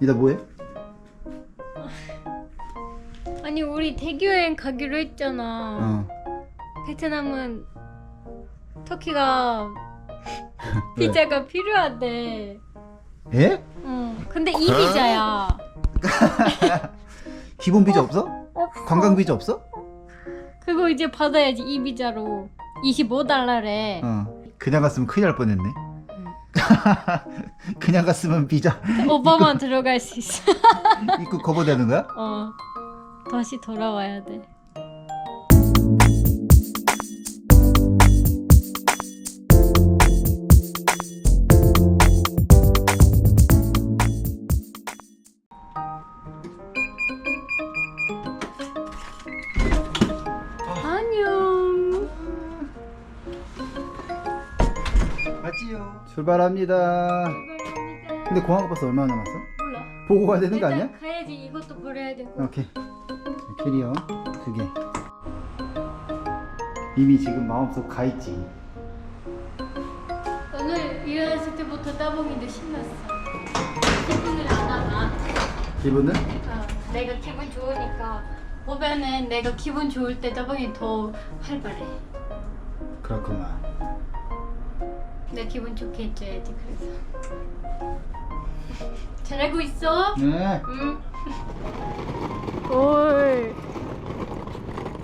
이따 뭐해? 아니 우리 대교 여행 가기로 했잖아. 어. 베트남은 터키가 비자가 필요하대. 예? 응. 근데 이 비자야. 기본 비자 없어? 없어. 관광 비자 없어? 그거 이제 받아야지 이 비자로 25달러래. 어. 그냥 갔으면 큰일 날 뻔했네. 그냥 갔으면 비자 오빠만 들어갈 수 있어. 입국 거부되는 거야? 어. 다시 돌아와야 돼. 맞지요. 출발합니다. 근데 공항 버스 얼마나 남았어? 몰라. 보고 가야 되는 거 아니야? 가야지. 이것도 버려야 돼. 오케이. 캐리어 두 개. 이미 지금 마음속 가 있지. 오늘 일어났을 때부터 따봉이도 신났어. 기분을 안 하나? 기분은? 어, 내가 기분 좋으니까 보면은 내가 기분 좋을 때 따봉이 더 활발해. 그렇구만. 내 기분 좋게 해줘야지 그래서. 잘하고 있어? 네. 응. 올.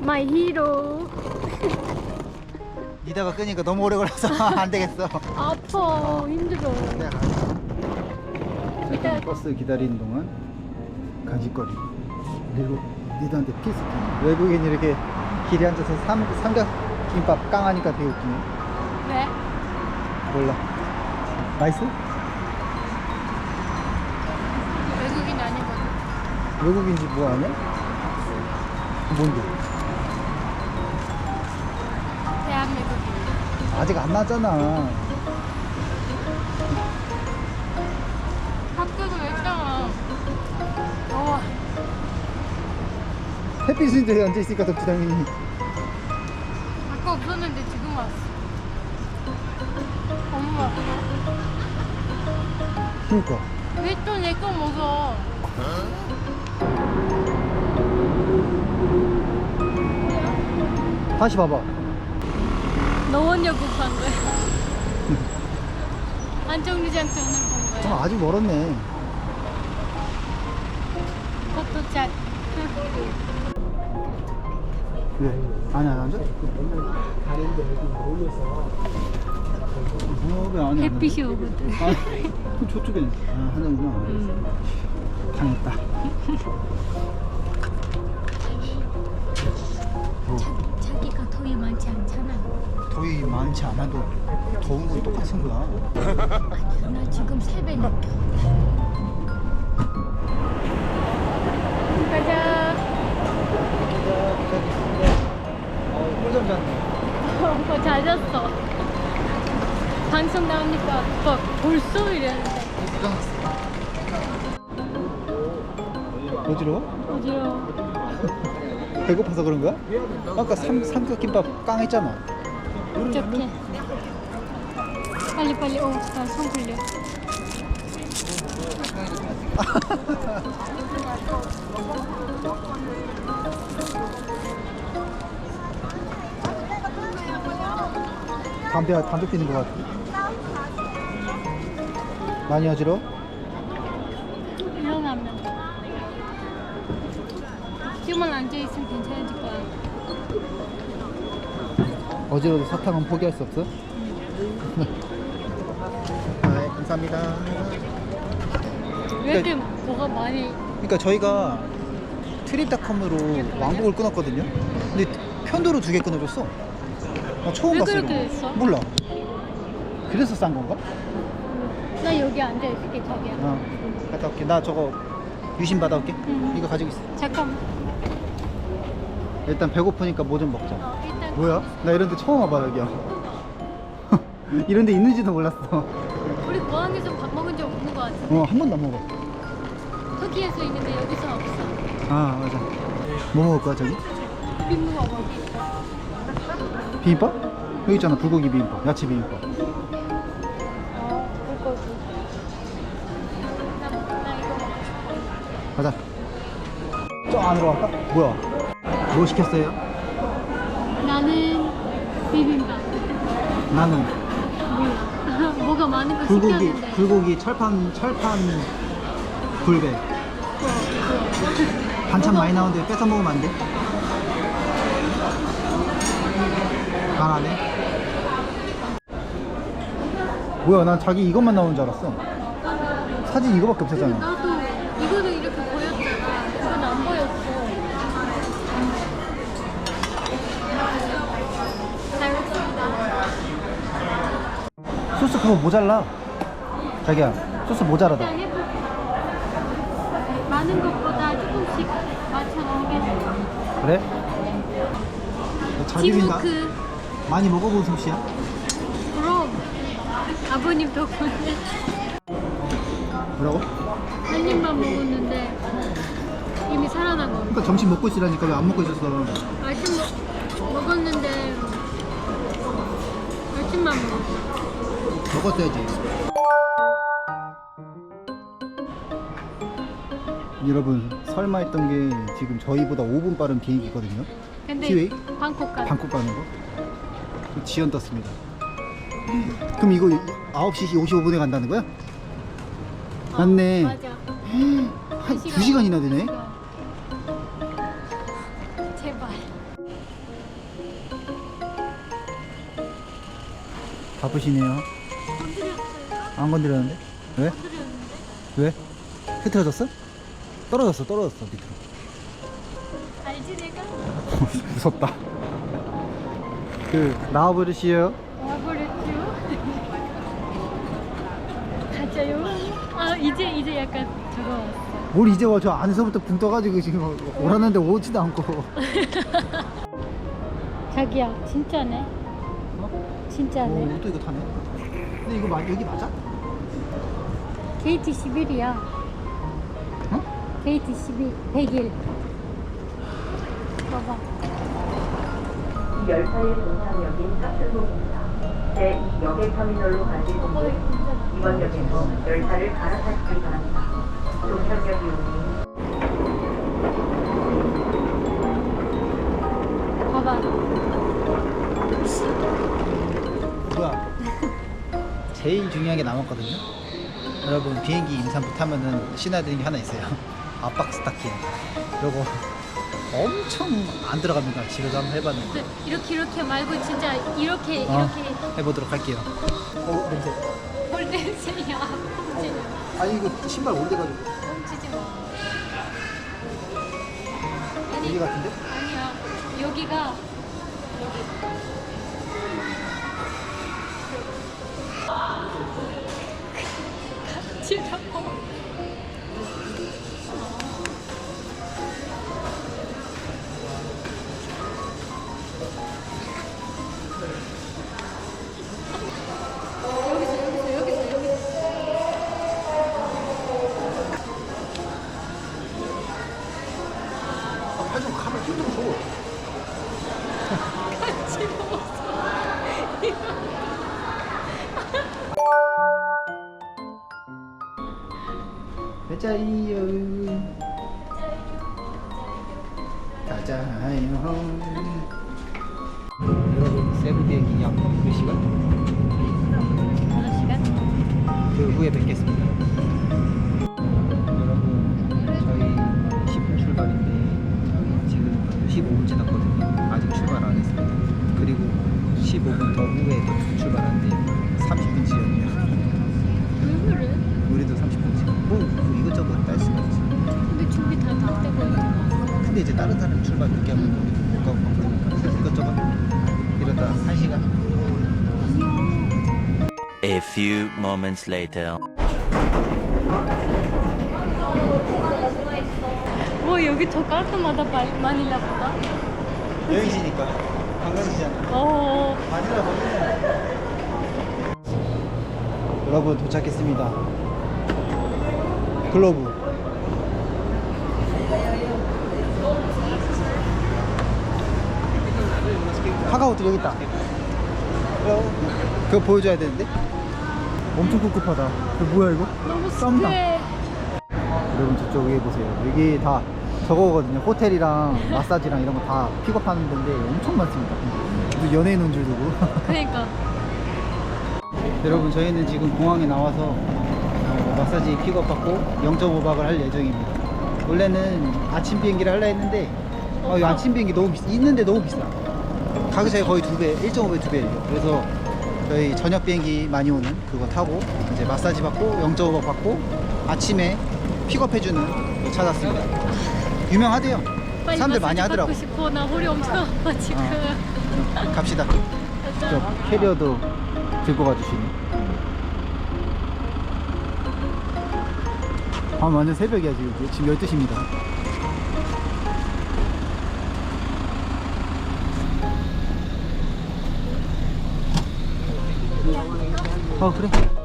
마이 히로. 이다가 끄니까 너무 오래 걸려서 안 되겠어. 아파 힘들어. 내가 가. 버스 기다리는 동안 간식거리 그리고 니들한테 피스킨 외국인이 이렇게 길에 앉아서 삼, 삼각김밥 깡하니까 되게 웃기네 왜? 몰라 맛있어? 외국인 아니거든. 외국인지 뭐 아냐? 뭔데? 대한민국인. 아직 안 나잖아 학교도 했잖아. 더워. 햇빛인데 앉아있으니까 덥지 당연히 아까 없었는데 지금 왔어. 엄마. 그니까 왜 또 내 거 먹어? 다시 봐봐 간 거야. 안정류장 돈을 본 거야. 어, 아직 멀었네 곧 도착. 왜? 아니 안 앉아? 어, 앉아? 햇빛이 오거든. 아, 그럼 저쪽에 아, 하는구나. 음. 당했다. 뭐, 자기가 더위 많지 않잖아. 더위 많지 않아도 더운 건 똑같은 거야. 나 지금 세배 느껴. 가자. 어, 꿀잠 잤네. 오빠 잦았어. 방송 나오니까 오빠 벌써 이랬는데. 어지러워? 어지러워. 배고파서 그런 거야? 아까 삼, 삼각김밥 깡 했잖아. 어떡해. 빨리 빨리 오, 나손 풀려. 담배, 담배 피는 거 같아. 많이 어지러워? 일어나면. 지금만 앉아 있으면 괜찮아질 거야. 어지러워도 사탕은 포기할 수 없어? 아, 감사합니다. 왜 이렇게 뭐가 많이 그러니까 저희가 트립닷컴으로 왕복을 끊었거든요. 근데 편도로 두 개 끊어줬어. 나 처음 왜 봤어. 됐어? 몰라. 그래서 싼 건가? 나 여기 앉아 있을게 자기야. 어. 갔다 올게. 나 저거 유심 받아올게. 응. 이거 가지고 있어. 잠깐만. 일단 배고프니까 뭐 좀 먹자. 어, 일단 뭐야? 나 이런 데 처음 와봐 여기야. 이런 데 있는지도 몰랐어. 우리 공항에서 밥 먹은 적 없는 거 같아. 어, 한 번도 안 먹어. 터키에서 있는데 여기서 없어. 아, 맞아. 뭐 먹을 거야, 저기? 빈무 먹어. 비빔밥? 여기 있잖아, 불고기 비빔밥, 야채 비빔밥. 가자. 저 안으로 갈까? 뭐야? 뭐 시켰어요? 나는 비빔밥. 나는 몰라. 뭐가 많은 거 불고기, 시켰는데. 불고기 철판, 철판 굴배. 반찬 많이 나오는데 뺏어 먹으면 안 돼? 안 하네. 뭐야, 난 자기 이것만 나오는 줄 알았어. 사진 이거밖에 없었잖아. 나도 이거는 이렇게 보였잖아. 그건 안 보였어. 잘 먹습니다. 소스 그거 모자라. 자기야, 소스 모자라다. 일단 해볼게. 많은 것보다 조금씩 맞춰 먹겠어. 그래? 잘 비빈다. 친구크. 많이 먹어본 솜씨야? 그럼 아버님 덕분에 뭐라고? 한 입만 먹었는데 이미 살아난 거. 그러니까 점심 먹고 있으라니까 왜 안 먹고 있었어? 아침 먹, 먹었는데 아침만 먹었어. 먹었어야지. 여러분 설마 했던 게 지금 저희보다 5분 빠른 비행기거든요. 근데 티웨이? 방콕 가. 방콕 가는 거. 그 지연 떴습니다. 그럼 이거 9시 55분에 간다는 거야? 맞네. 어, 맞아. 한 두 2시간이나 되네. 제발. 바쁘시네요. 안 건드렸는데? 왜? 건드렸는데. 왜? 흐트러졌어? 떨어졌어, 떨어졌어, 밑으로. 알지 내가? 무섭다. 그, 나와버리시요. 와버렸죠. 가자요. 아 이제 이제 약간 저거 왔어. 뭘 이제 와, 저 안에서부터 붕 떠가지고 지금 오라는데 오지도 않고. 자기야 진짜네. 어? 진짜네. 오, 또 이거 타네. 근데 이거 마, 여기 맞아? 게이트 11이야. 어? 게이트 11, 100일. 봐봐. 이 열차의 종착역인 탑승동입니다. 제2역의 터미널로 가실 분은 이번 역에서 열차를 갈아타시기 바랍니다. 종착역 이용이 봐봐. 뭐야? 제일 중요한 게 남았거든요. 여러분 비행기 임산부 타면은 신어야 되는 게 하나 있어요. 압박 스타킹. 요거 엄청 안 들어갑니다. 집에서 한번 해봤는데 이렇게 이렇게 말고 진짜 이렇게 어. 이렇게 해보도록 할게요. 어 냄새. 볼 냄새야. 훔치지 마. 아 이거 신발 올려가지고 훔치지 마. 아니 여기 같은데? 아니야. 여기가 여기. 가자요. 가자요. 여러분 세부 비행기 약 2시간. 다섯 시간? 그 후에 뵙겠습니다. 여러분, 저희 10분 출발인데 지금 15분 지났거든요. 아직 출발 안 했습니다. 그리고 15분 더 후에 또 출발하는데 30분 지연이에요. 왜 그래? 우리도 30분 지연. 뭐, 뭐 이것저것 딸 수가 있지. 근데 준비 다 다 되고 있잖아. 근데 이제 다른 사람 출발 늦게 하면 우리도 못 가고 막 그러니까 그래서 이것저것 이러다 1시간. A few moments later. 뭐 여기 더 깔끔하다 마- 마닐라보다. 여행지니까 관광지잖아. 어. 여러분 도착했습니다. 글로브. 카카오톡 여기 있다. 그거 보여줘야 되는데? 엄청 꿉꿉하다. 이거 뭐야 이거? 너무 썸남. 습해. 여러분 저쪽 위에 보세요. 여기 다 저거거든요. 호텔이랑 마사지랑 이런 거 다 픽업하는 데인데 엄청 많습니다. 무슨 연예인 온 줄 두고. 그러니까 여러분 저희는 지금 공항에 나와서 어, 마사지 픽업받고 0.5박을 할 예정입니다. 원래는 아침 비행기를 하려 했는데 어, 이 아침 비행기 너무 비싸. 있는데 너무 비싸. 가격 차이 거의 두 배, 1.5배, 두 배예요. 그래서 저희 저녁 비행기 많이 오는 그거 타고 이제 마사지 받고 0.5박 받고 아침에 픽업해주는 거 찾았습니다. 유명하대요. 빨리 사람들 마사지 많이 하더라고. 받고 싶어 나 허리 엄청 아파 지금 어. 갑시다. 저 캐리어도 들고 가주시니. 아 완전 새벽이야 지금. 지금 12시입니다. 어 그래.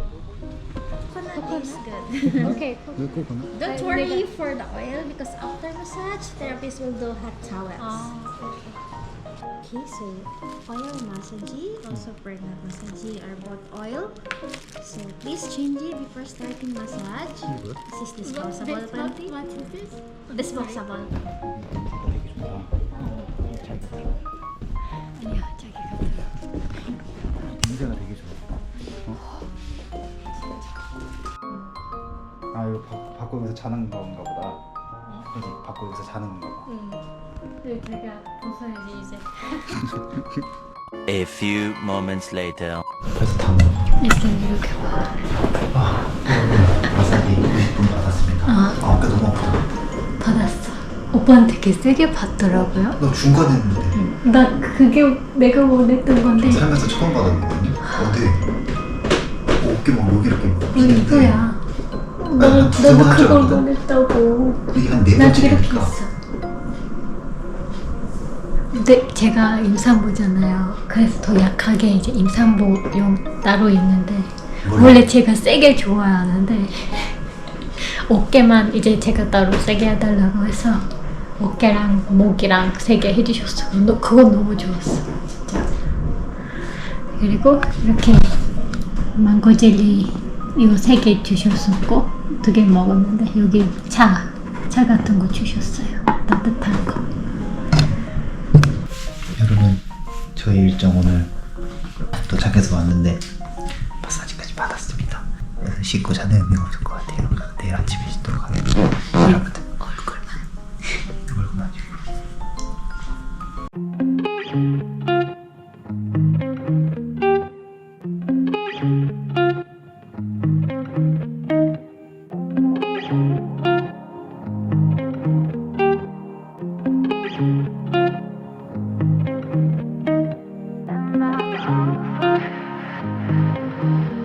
Don't worry for the oil because after massage, therapist will do hot towels. Oh, okay. okay, so oil massage, also pregnant massage are both oil. So please change it before starting massage. This is disposable. What, what is this? Disposable. 자는 건가 보다. 그지? 바꿔 여기서 자는 건가 봐. 네, 자기가 벗어야지 이제 A few moments later. 벌써 다 먹어. 이렇게 이렇게 봐 마사지 90분 받았습니다. 아, 어깨 너무 아프다. 받았어 오빠한테 되게 세게 받더라고요 너 중간 했는데 나 그게 내가 원했던 건데 살면서 처음 받았거든요. 어디? 어깨 막 여기 이렇게 어, 이거야 두세 나도 번할 그걸. 원했다고. 이게 한네 나 번째 이렇게 되니까. 했어. 근데 제가 임산부잖아요. 그래서 더 약하게 이제 임산부용 따로 있는데 원래- 원래 제가 세게 좋아하는데 어깨만 이제 제가 따로 세게 해달라고 해서 어깨랑 목이랑 세게 해주셨어. 너- 그건 너무 좋았어. 진짜 그리고 이렇게 망고 젤리 이거 세 개 주셨었고 두 개 먹었는데 여기 차, 차 같은 거 주셨어요 따뜻한 거 여러분 저희 일정 오늘 도착해서 왔는데 마사지까지 받았습니다. 그래서 씻고 자는 의미가 없을 것 같아요. 내일 아침에 씻도록 하겠습니다.